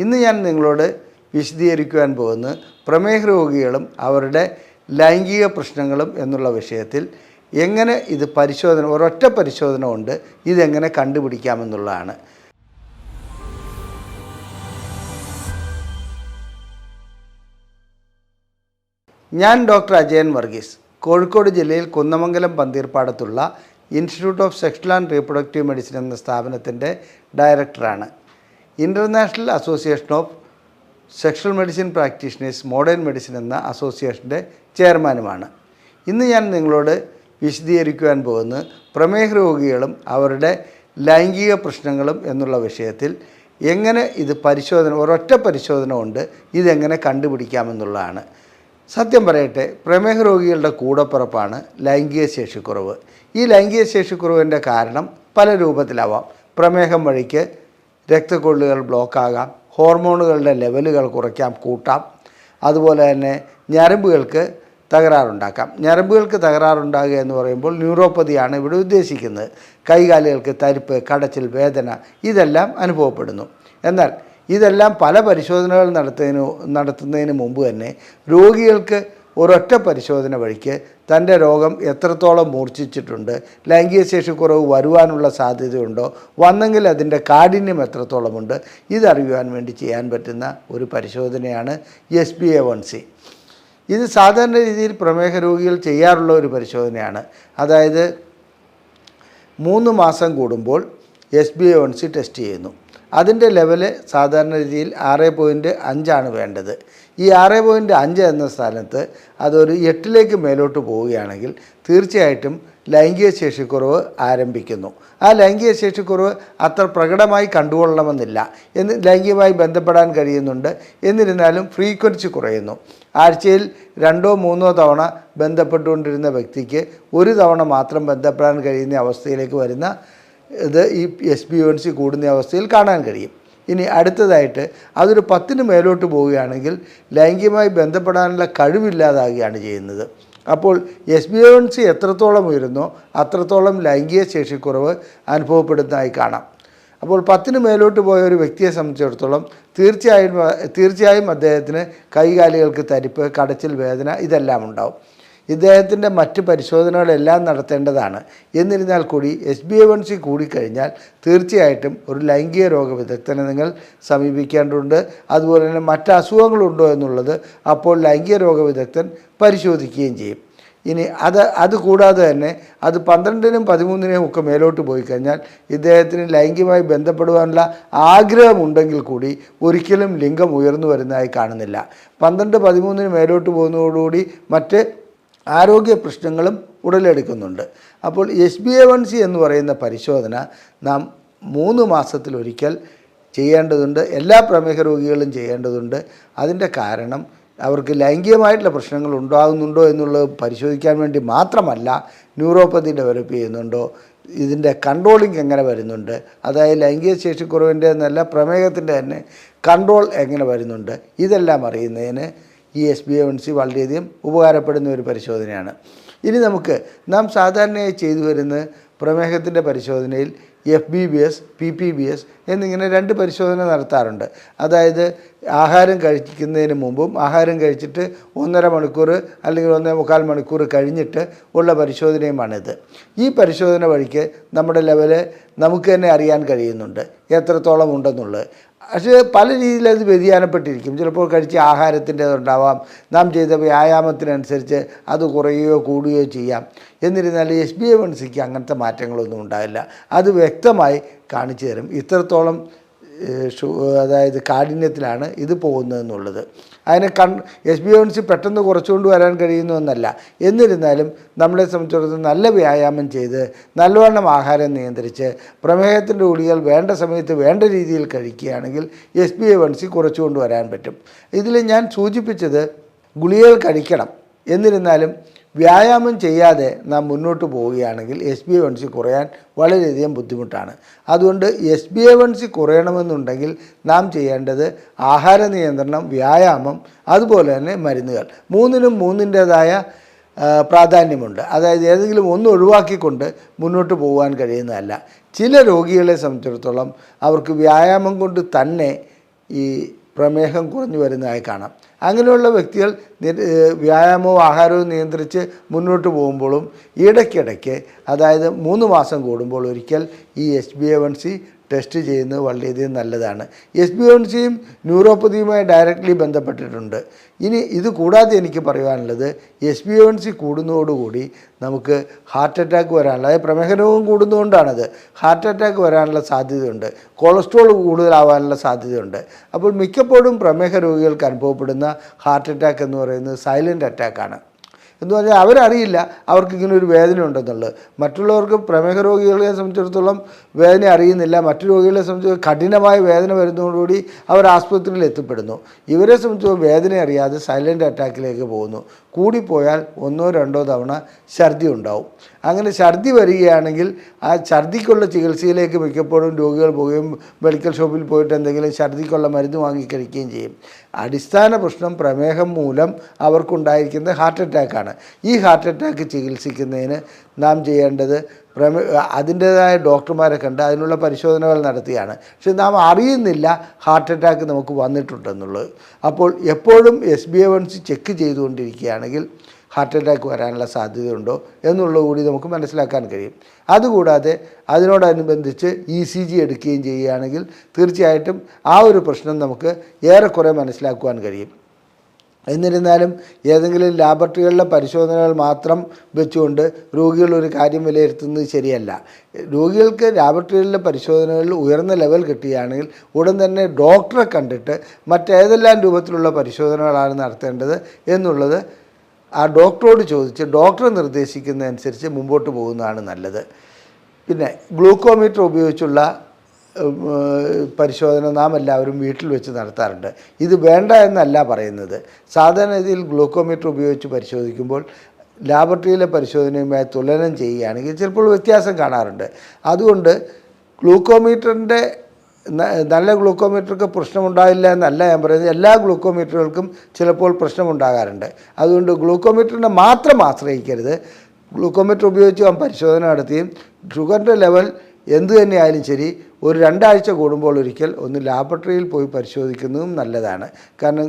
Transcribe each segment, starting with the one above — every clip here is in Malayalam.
ഇന്ന് ഞാൻ നിങ്ങളോട് വിശദീകരിക്കുവാൻ പോകുന്നത് പ്രമേഹ രോഗികളും അവരുടെ ലൈംഗിക പ്രശ്നങ്ങളും എന്നുള്ള വിഷയത്തിൽ എങ്ങനെ ഇത് പരിശോധന ഒരൊറ്റ പരിശോധന കൊണ്ട് ഇതെങ്ങനെ കണ്ടുപിടിക്കാമെന്നുള്ളതാണ്. ഞാൻ ഡോക്ടർ അജയൻ വർഗീസ് കോഴിക്കോട് ജില്ലയിൽ Kunnamangalam പന്തീർപ്പാടത്തുള്ള institute of sexual and reproductive medicine എന്ന സ്ഥാപനത്തിന്റെ ഡയറക്ടറാണ്. International association of sexual medicine practitioners modern medicine എന്ന അസോസിയേഷന്റെ ചെയർമാനുമാണ് ഇന്ന് ഞാൻ നിങ്ങളോട് വിശദീകരിക്കുവാൻ പോകുന്നത് പ്രമേഹ രോഗികളും അവരുടെ ലൈംഗിക പ്രശ്നങ്ങളും എന്നുള്ള വിഷയത്തിൽ എങ്ങനെ ഇത് പരിശോധന ഒരൊറ്റ പരിശോധന കൊണ്ട് ഇതെങ്ങനെ കണ്ടുപിടിക്കാമെന്നുള്ളതാണ്. സത്യം പറയട്ടെ പ്രമേഹ രോഗികളുടെ കൂടപ്പിറപ്പാണ് ലൈംഗിക ശേഷിക്കുറവ്. ഈ ലൈംഗിക ശേഷിക്കുറവിന്റെ കാരണം പല രൂപത്തിലാവാം. പ്രമേഹം വഴിക്ക് രക്തക്കൊള്ളുകൾ ബ്ലോക്കാകാം ഹോർമോണുകളുടെ ലെവലുകൾ കുറയ്ക്കാം കൂട്ടാം. അതുപോലെ തന്നെ ഞരമ്പുകൾക്ക് തകരാറുണ്ടാക്കാം. ഞരമ്പുകൾക്ക് തകരാറുണ്ടാകുക എന്ന് പറയുമ്പോൾ ന്യൂറോപ്പതിയാണ് ഇവിടെ ഉദ്ദേശിക്കുന്നത്. കൈകാലുകൾക്ക് തരിപ്പ് കടച്ചിൽ വേദന ഇതെല്ലാം അനുഭവപ്പെടുന്നു. എന്നാൽ ഇതെല്ലാം പല പരിശോധനകൾ നടത്തുന്നതിന് നടത്തുന്നതിന് മുമ്പ് തന്നെ രോഗികൾക്ക് ഒരൊറ്റ പരിശോധന വഴിക്ക് തന്റെ രോഗം എത്രത്തോളം മൂർച്ഛിച്ചിട്ടുണ്ട് ലൈംഗിക കുറവ് വരുവാനുള്ള സാധ്യതയുണ്ടോ വന്നെങ്കിൽ അതിന്റെ കാഠിന്യം എത്രത്തോളമുണ്ട് ഇതറിയുവാൻ വേണ്ടി ചെയ്യാൻ പറ്റുന്ന ഒരു പരിശോധനയാണ് S B A one C. ഇത് സാധാരണ രീതിയിൽ പ്രമേഹ രോഗികൾ ചെയ്യാറുള്ള ഒരു പരിശോധനയാണ്. അതായത് മൂന്ന് മാസം കൂടുമ്പോൾ S B A one C test ചെയ്യുന്നു. അതിന്റെ ലെവൽ സാധാരണ രീതിയിൽ ആറ് പോയിന്റ് അഞ്ചാണ് വേണ്ടത്. ഈ ആറ് പോയിന്റ് അഞ്ച് എന്ന സ്ഥാനത്ത് അതൊരു എട്ടിലേക്ക് മേലോട്ട് പോവുകയാണെങ്കിൽ തീർച്ചയായിട്ടും ലൈംഗിക ശേഷിക്കുറവ് ആരംഭിക്കുന്നു. ആ ലൈംഗിക ശേഷിക്കുറവ് അത്ര പ്രകടമായി കണ്ടുകൊള്ളണമെന്നില്ല. എന്ന് ലൈംഗികമായി ബന്ധപ്പെടാൻ കഴിയുന്നുണ്ട്. എന്നിരുന്നാലും ഫ്രീക്വൻസി കുറയുന്നു. ആഴ്ചയിൽ രണ്ടോ മൂന്നോ തവണ ബന്ധപ്പെട്ടുകൊണ്ടിരുന്ന വ്യക്തിക്ക് ഒരു തവണ മാത്രം ബന്ധപ്പെടാൻ കഴിയുന്ന അവസ്ഥയിലേക്ക് വരുന്ന ഇത് ഈ എസ് ബി സി കൂടുന്ന അവസ്ഥയിൽ കാണാൻ കഴിയും. ഇനി അടുത്തതായിട്ട് അതൊരു പത്തിന് മേലോട്ട് പോവുകയാണെങ്കിൽ ലൈംഗികമായി ബന്ധപ്പെടാനുള്ള കഴിവില്ലാതാകുകയാണ് ചെയ്യുന്നത്. അപ്പോൾ എസ് ബി എൻ സി എത്രത്തോളം ഉയരുന്നോ അത്രത്തോളം ലൈംഗിക ശേഷിക്കുറവ് അനുഭവപ്പെടുന്നതായി കാണാം. അപ്പോൾ പത്തിന് മേലോട്ട് പോയ ഒരു വ്യക്തിയെ സംബന്ധിച്ചിടത്തോളം തീർച്ചയായും തീർച്ചയായും അദ്ദേഹത്തിന് കൈകാലുകൾക്ക് തരിപ്പ് കടച്ചിൽ വേദന ഇതെല്ലാം ഉണ്ടാവും. ഇദ്ദേഹത്തിന്റെ മറ്റ് പരിശോധനകളെല്ലാം നടത്തേണ്ടതാണ്. എന്നിരുന്നാൽ കൂടി S B A one C കൂടിക്കഴിഞ്ഞാൽ തീർച്ചയായിട്ടും ഒരു ലൈംഗിക രോഗ വിദഗ്ധനെ നിങ്ങൾ സമീപിക്കേണ്ടതുണ്ട്. അതുപോലെ തന്നെ മറ്റ് അസുഖങ്ങളുണ്ടോ എന്നുള്ളത് അപ്പോൾ ലൈംഗിക രോഗ വിദഗ്ധൻ പരിശോധിക്കുകയും ചെയ്യും. ഇനി അത് അത് കൂടാതെ തന്നെ അത് പന്ത്രണ്ടിനും പതിമൂന്നിനും ഒക്കെ മേലോട്ട് പോയി കഴിഞ്ഞാൽ ഇദ്ദേഹത്തിന് ലൈംഗികമായി ബന്ധപ്പെടുവാനുള്ള ആഗ്രഹമുണ്ടെങ്കിൽ കൂടി ഒരിക്കലും ലിംഗം ഉയർന്നു വരുന്നതായി കാണുന്നില്ല. പന്ത്രണ്ട് പതിമൂന്നിന് മേലോട്ട് പോകുന്നതോടുകൂടി മറ്റ് ആരോഗ്യ പ്രശ്നങ്ങളും ഉടലെടുക്കുന്നുണ്ട്. അപ്പോൾ S B A one C എന്ന് പറയുന്ന പരിശോധന നാം മൂന്ന് മാസത്തിലൊരിക്കൽ ചെയ്യേണ്ടതുണ്ട്. എല്ലാ പ്രമേഹ രോഗികളും ചെയ്യേണ്ടതുണ്ട്. അതിന്റെ കാരണം അവർക്ക് ലൈംഗികമായിട്ടുള്ള പ്രശ്നങ്ങൾ ഉണ്ടാകുന്നുണ്ടോ എന്നുള്ളത് പരിശോധിക്കാൻ വേണ്ടി മാത്രമല്ല ന്യൂറോപ്പതി ഡെവലപ്പ് ചെയ്യുന്നുണ്ടോ ഇതിന്റെ കൺട്രോളിങ് എങ്ങനെ വരുന്നുണ്ട് അതായത് ലൈംഗിക ശേഷിക്കുറവിന്റെ എന്നല്ല പ്രമേഹത്തിന്റെ തന്നെ കൺട്രോൾ എങ്ങനെ വരുന്നുണ്ട് ഇതെല്ലാം അറിയുന്നതിന് ഈ S B A one C വളരെയധികം ഉപകാരപ്പെടുന്ന ഒരു പരിശോധനയാണ്. ഇനി നമുക്ക് നാം സാധാരണയായി ചെയ്തു വരുന്ന പ്രമേഹത്തിന്റെ പരിശോധനയിൽ F B B S P P B S എന്നിങ്ങനെ രണ്ട് പരിശോധന നടത്താറുണ്ട്. അതായത് ആഹാരം കഴിക്കുന്നതിന് മുമ്പും ആഹാരം കഴിച്ചിട്ട് ഒന്നര മണിക്കൂർ അല്ലെങ്കിൽ ഒന്നേ മുക്കാൽ മണിക്കൂർ കഴിഞ്ഞിട്ട് ഉള്ള പരിശോധനയുമാണിത്. ഈ പരിശോധന വഴിക്ക് നമ്മുടെ ലെവൽ നമുക്ക് തന്നെ അറിയാൻ കഴിയുന്നുണ്ട്. എത്രത്തോളം ഉണ്ടെന്നുള്ളത്. പക്ഷേ പല രീതിയിൽ അത് വ്യതിയാനപ്പെട്ടിരിക്കും. ചിലപ്പോൾ കഴിച്ച ആഹാരത്തിന്റെതുണ്ടാവാം. നാം ചെയ്ത വ്യായാമത്തിനനുസരിച്ച് അത് കുറയുകയോ കൂടുകയോ ചെയ്യാം. എന്നിരുന്നാലും എസ് ബി എ വൺ സിക്ക് അങ്ങനത്തെ മാറ്റങ്ങളൊന്നും ഉണ്ടാവില്ല. അത് വ്യക്തമായി കാണിച്ചു തരും. ഇത്രത്തോളം അതായത് കാഠിന്യത്തിലാണ് ഇത് പോകുന്നതെന്നുള്ളത്. അതിനെ കൺ എസ് ബി എൻ സി പെട്ടെന്ന് കുറച്ചുകൊണ്ട് വരാൻ കഴിയുന്നു എന്നല്ല എന്നിരുന്നാലും നമ്മളെ സംബന്ധിച്ചിടത്തോളം നല്ല വ്യായാമം ചെയ്ത് നല്ലവണ്ണം ആഹാരം നിയന്ത്രിച്ച് പ്രമേഹത്തിന്റെ ഗുളികൾ വേണ്ട സമയത്ത് വേണ്ട രീതിയിൽ കഴിക്കുകയാണെങ്കിൽ S B A one C കുറച്ചുകൊണ്ട് വരാൻ പറ്റും. ഇതിൽ ഞാൻ സൂചിപ്പിച്ചത് ഗുളികകൾ കഴിക്കണം. എന്നിരുന്നാലും വ്യായാമം ചെയ്യാതെ നാം മുന്നോട്ട് പോവുകയാണെങ്കിൽ S B A one C കുറയാൻ വളരെയധികം ബുദ്ധിമുട്ടാണ്. അതുകൊണ്ട് S B A one C കുറയണമെന്നുണ്ടെങ്കിൽ നാം ചെയ്യേണ്ടത് ആഹാര നിയന്ത്രണം വ്യായാമം അതുപോലെ തന്നെ മരുന്നുകൾ. മൂന്നിനും മൂന്നിന്റേതായ പ്രാധാന്യമുണ്ട്. അതായത് ഏതെങ്കിലും ഒന്ന് ഒഴിവാക്കിക്കൊണ്ട് മുന്നോട്ട് പോകാൻ കഴിയുന്നതല്ല. ചില രോഗികളെ സംബന്ധിച്ചിടത്തോളം അവർക്ക് വ്യായാമം കൊണ്ട് തന്നെ ഈ പ്രമേഹം കുറഞ്ഞു വരുന്നതായി കാണാം. അങ്ങനെയുള്ള വ്യക്തികൾ വ്യായാമവും ആഹാരവും നിയന്ത്രിച്ച് മുന്നോട്ട് പോകുമ്പോഴും ഇടയ്ക്കിടയ്ക്ക് അതായത് മൂന്ന് മാസം കൂടുമ്പോൾ ഒരിക്കൽ ഈ H B A one C test ചെയ്യുന്നത് വളരെയധികം നല്ലതാണ്. എസ് ബി വൺ സിയും ന്യൂറോപ്പതിയുമായി ഡയറക്റ്റ്ലി ബന്ധപ്പെട്ടിട്ടുണ്ട്. ഇനി ഇത് കൂടാതെ എനിക്ക് പറയുവാനുള്ളത് എസ് ബി വൺ സി കൂടുന്നതോടുകൂടി നമുക്ക് ഹാർട്ട് അറ്റാക്ക് വരാനുള്ള അതായത് പ്രമേഹനവും കൂടുന്നതുകൊണ്ടാണത് ഹാർട്ട് അറ്റാക്ക് വരാനുള്ള സാധ്യതയുണ്ട്. കൊളസ്ട്രോൾ കൂടുതലാവാനുള്ള സാധ്യതയുണ്ട്. അപ്പോൾ മിക്കപ്പോഴും പ്രമേഹ രോഗികൾക്ക് അനുഭവപ്പെടുന്ന ഹാർട്ട് അറ്റാക്ക് എന്ന് പറയുന്നത് സൈലന്റ് അറ്റാക്കാണ് എന്ന് പറഞ്ഞാൽ അവരറിയില്ല അവർക്ക് ഇങ്ങനെ ഒരു വേദന ഉണ്ടെന്നുള്ളത് മറ്റുള്ളവർക്ക് പ്രമേഹ രോഗികളെ സംബന്ധിച്ചിടത്തോളം വേദന അറിയുന്നില്ല. മറ്റു രോഗികളെ സംബന്ധിച്ച് കഠിനമായ വേദന വരുന്നതോടുകൂടി അവർ ആസ്പത്രിയിൽ എത്തിപ്പെടുന്നു. ഇവരെ സംബന്ധിച്ച് വേദന അറിയാതെ സൈലന്റ് അറ്റാക്കിലേക്ക് പോകുന്നു. കൂടിപ്പോയാൽ ഒന്നോ രണ്ടോ തവണ ഛർദി ഉണ്ടാവും. അങ്ങനെ ഛർദി വരികയാണെങ്കിൽ ആ ഛർദിക്കുള്ള ചികിത്സയിലേക്ക് മിക്കപ്പോഴും രോഗികൾ പോവുകയും മെഡിക്കൽ ഷോപ്പിൽ പോയിട്ട് എന്തെങ്കിലും ഛർദിക്കുള്ള മരുന്ന് വാങ്ങി കഴിക്കുകയും ചെയ്യും. അടിസ്ഥാന പ്രശ്നം പ്രമേഹം മൂലം അവർക്കുണ്ടായിരിക്കുന്ന ഹാർട്ട് അറ്റാക്കാണ് ഈ ഹാർട്ട് അറ്റാക്ക് ചികിത്സിക്കുന്നതിന് നാം ചെയ്യേണ്ടത് പ്രമേ അതിന്റേതായ ഡോക്ടർമാരെ കണ്ട് അതിനുള്ള പരിശോധനകൾ നടത്തിയാണ്. പക്ഷെ നാം അറിയുന്നില്ല ഹാർട്ട് അറ്റാക്ക് നമുക്ക് വന്നിട്ടുണ്ടെന്നുള്ളത്. അപ്പോൾ എപ്പോഴും S B A one C check ചെയ്തുകൊണ്ടിരിക്കുകയാണെങ്കിൽ heart attack വരാനുള്ള സാധ്യതയുണ്ടോ എന്നുള്ളത് കൂടി നമുക്ക് മനസ്സിലാക്കാൻ കഴിയും. അതുകൂടാതെ അതിനോടനുബന്ധിച്ച് ഇ സി ജി എടുക്കുകയും ചെയ്യുകയാണെങ്കിൽ തീർച്ചയായിട്ടും ആ ഒരു പ്രശ്നം നമുക്ക് ഏറെക്കുറെ മനസ്സിലാക്കുവാൻ കഴിയും. എന്നിരുന്നാലും ഏതെങ്കിലും ലാബറട്ടറികളിലെ പരിശോധനകൾ മാത്രം വെച്ചുകൊണ്ട് രോഗികൾ ഒരു കാര്യം വിലയിരുത്തുന്നത് ശരിയല്ല. രോഗികൾക്ക് ലാബറട്ടറികളിലെ പരിശോധനകളിൽ ഉയർന്ന ലെവൽ കിട്ടുകയാണെങ്കിൽ ഉടൻ തന്നെ ഡോക്ടറെ കണ്ടിട്ട് മറ്റേതെല്ലാം രൂപത്തിലുള്ള പരിശോധനകളാണ് നടത്തേണ്ടത് എന്നുള്ളത് ആ ഡോക്ടറോട് ചോദിച്ച് ഡോക്ടർ നിർദ്ദേശിക്കുന്നതനുസരിച്ച് മുമ്പോട്ട് പോകുന്നതാണ് നല്ലത്. പിന്നെ ഗ്ലൂക്കോമീറ്റർ ഉപയോഗിച്ചുള്ള പരിശോധന നാം എല്ലാവരും വീട്ടിൽ വെച്ച് നടത്താറുണ്ട്. ഇത് വേണ്ട എന്നല്ല പറയുന്നത്. സാധാരണ ഇതിൽ ഗ്ലൂക്കോമീറ്റർ ഉപയോഗിച്ച് പരിശോധിക്കുമ്പോൾ ലാബറട്ടറിയിലെ പരിശോധനയുമായി തുലനം ചെയ്യുകയാണെങ്കിൽ ചിലപ്പോൾ വ്യത്യാസം കാണാറുണ്ട്. അതുകൊണ്ട് ഗ്ലൂക്കോമീറ്ററിന്റെ നല്ല ഗ്ലൂക്കോമീറ്റർക്ക് പ്രശ്നമുണ്ടാവില്ല എന്നല്ല ഞാൻ പറയുന്നത്. എല്ലാ ഗ്ലൂക്കോമീറ്ററുകൾക്കും ചിലപ്പോൾ പ്രശ്നമുണ്ടാകാറുണ്ട്. അതുകൊണ്ട് ഗ്ലൂക്കോമീറ്ററിനെ മാത്രം ആശ്രയിക്കരുത്. ഗ്ലൂക്കോമീറ്റർ ഉപയോഗിച്ച് പരിശോധന നടത്തിയും ഷുഗറിന്റെ ലെവൽ എന്തു തന്നെയായാലും ശരി ഒരു രണ്ടാഴ്ച കൂടുമ്പോൾ ഒരിക്കൽ ഒന്ന് ലാബറട്ടറിയിൽ പോയി പരിശോധിക്കുന്നതും നല്ലതാണ്. കാരണം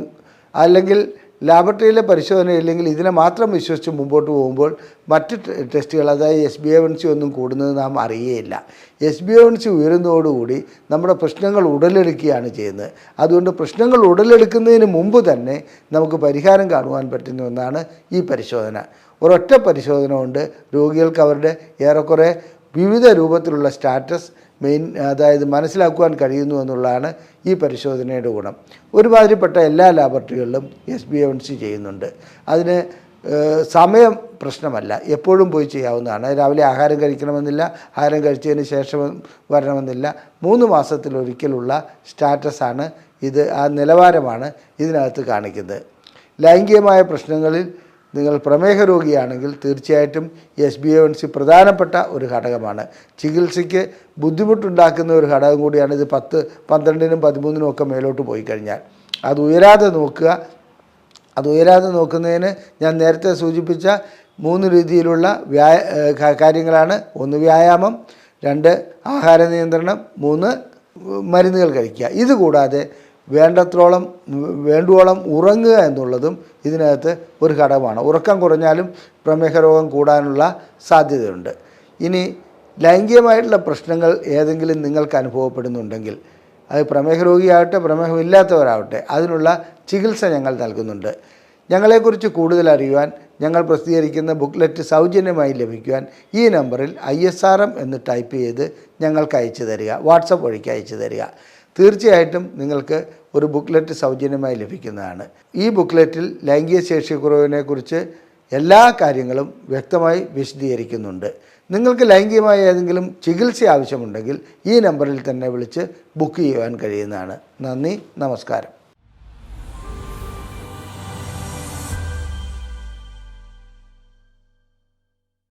അല്ലെങ്കിൽ ലാബറട്ടറിയിലെ പരിശോധന ഇല്ലെങ്കിൽ ഇതിനെ മാത്രം വിശ്വസിച്ച് മുമ്പോട്ട് പോകുമ്പോൾ മറ്റ് ടെസ്റ്റുകൾ അതായത് S B A one C ഒന്നും കൂടുന്നത് നാം അറിയേയില്ല. S B A one C ഉയരുന്നതോടുകൂടി നമ്മുടെ പ്രശ്നങ്ങൾ ഉടലെടുക്കുകയാണ് ചെയ്യുന്നത്. അതുകൊണ്ട് പ്രശ്നങ്ങൾ ഉടലെടുക്കുന്നതിന് മുമ്പ് തന്നെ നമുക്ക് പരിഹാരം കാണുവാൻ പറ്റുന്ന ഒന്നാണ് ഈ പരിശോധന. ഒരൊറ്റ പരിശോധന കൊണ്ട് രോഗികൾക്ക് അവരുടെ ഏറെക്കുറെ വിവിധ രൂപത്തിലുള്ള സ്റ്റാറ്റസ് മെയിൻ അതായത് മനസ്സിലാക്കുവാൻ കഴിയുന്നു എന്നുള്ളതാണ് ഈ പരിശോധനയുടെ ഗുണം. ഒരുമാതിരിപ്പെട്ട എല്ലാ ലാബറട്ടറികളിലും എസ് ബി എൻ സി ചെയ്യുന്നുണ്ട്. അതിന് സമയം പ്രശ്നമല്ല. എപ്പോഴും പോയി ചെയ്യാവുന്നതാണ്. രാവിലെ ആഹാരം കഴിക്കണമെന്നില്ല ആഹാരം കഴിച്ചതിന് ശേഷം വരണമെന്നില്ല. മൂന്ന് മാസത്തിലൊരിക്കലുള്ള സ്റ്റാറ്റസാണ് ഇത് ആ നിലവാരമാണ് ഇതിനകത്ത് കാണിക്കുന്നത്. ലൈംഗികമായ പ്രശ്നങ്ങളിൽ നിങ്ങൾ പ്രമേഹ രോഗിയാണെങ്കിൽ തീർച്ചയായിട്ടും S B A one C പ്രധാനപ്പെട്ട ഒരു ഘടകമാണ്. ചികിത്സയ്ക്ക് ബുദ്ധിമുട്ടുണ്ടാക്കുന്ന ഒരു ഘടകം കൂടിയാണ് ഇത് പത്ത് പന്ത്രണ്ടിനും പതിമൂന്നിനും ഒക്കെ മേലോട്ട് പോയി കഴിഞ്ഞാൽ. അത് ഉയരാതെ നോക്കുക. അത് ഉയരാതെ നോക്കുന്നതിന് ഞാൻ നേരത്തെ സൂചിപ്പിച്ച മൂന്ന് രീതിയിലുള്ള വ്യായ കാര്യങ്ങളാണ്. ഒന്ന് വ്യായാമം രണ്ട് ആഹാര നിയന്ത്രണം മൂന്ന് മരുന്നുകൾ കഴിക്കുക. ഇത് കൂടാതെ വേണ്ടത്രോളം വേണ്ടുവോളം ഉറങ്ങുക എന്നുള്ളതും ഇതിനകത്ത് ഒരു ഘടകമാണ്. ഉറക്കം കുറഞ്ഞാലും പ്രമേഹ രോഗം കൂടാനുള്ള സാധ്യതയുണ്ട്. ഇനി ലൈംഗികമായിട്ടുള്ള പ്രശ്നങ്ങൾ ഏതെങ്കിലും നിങ്ങൾക്ക് അനുഭവപ്പെടുന്നുണ്ടെങ്കിൽ അത് പ്രമേഹ രോഗിയാവട്ടെ പ്രമേഹമില്ലാത്തവരാവട്ടെ അതിനുള്ള ചികിത്സ ഞങ്ങൾ നൽകുന്നുണ്ട്. ഞങ്ങളെക്കുറിച്ച് കൂടുതൽ അറിയുവാൻ ഞങ്ങൾ പ്രസിദ്ധീകരിക്കുന്ന ബുക്ക്ലെറ്റ് സൗജന്യമായി ലഭിക്കുവാൻ ഈ നമ്പറിൽ ഐ എസ് ആർ എം എന്ന് ടൈപ്പ് ചെയ്ത് ഞങ്ങൾക്ക് അയച്ചു തരിക വാട്സപ്പ് വഴിക്ക് അയച്ചു തരിക. തീർച്ചയായിട്ടും നിങ്ങൾക്ക് ഒരു ബുക്ക്ലെറ്റ് സൗജന്യമായി ലഭിക്കുന്നതാണ്. ഈ ബുക്ക്ലെറ്റിൽ ലൈംഗിക ശേഷിക്കുറവിനെക്കുറിച്ച് എല്ലാ കാര്യങ്ങളും വ്യക്തമായി വിശദീകരിക്കുന്നുണ്ട്. നിങ്ങൾക്ക് ലൈംഗികമായ ഏതെങ്കിലും ചികിത്സ ആവശ്യമുണ്ടെങ്കിൽ ഈ നമ്പറിൽ തന്നെ വിളിച്ച് ബുക്ക് ചെയ്യുവാൻ കഴിയുന്നതാണ്. നന്ദി നമസ്കാരം.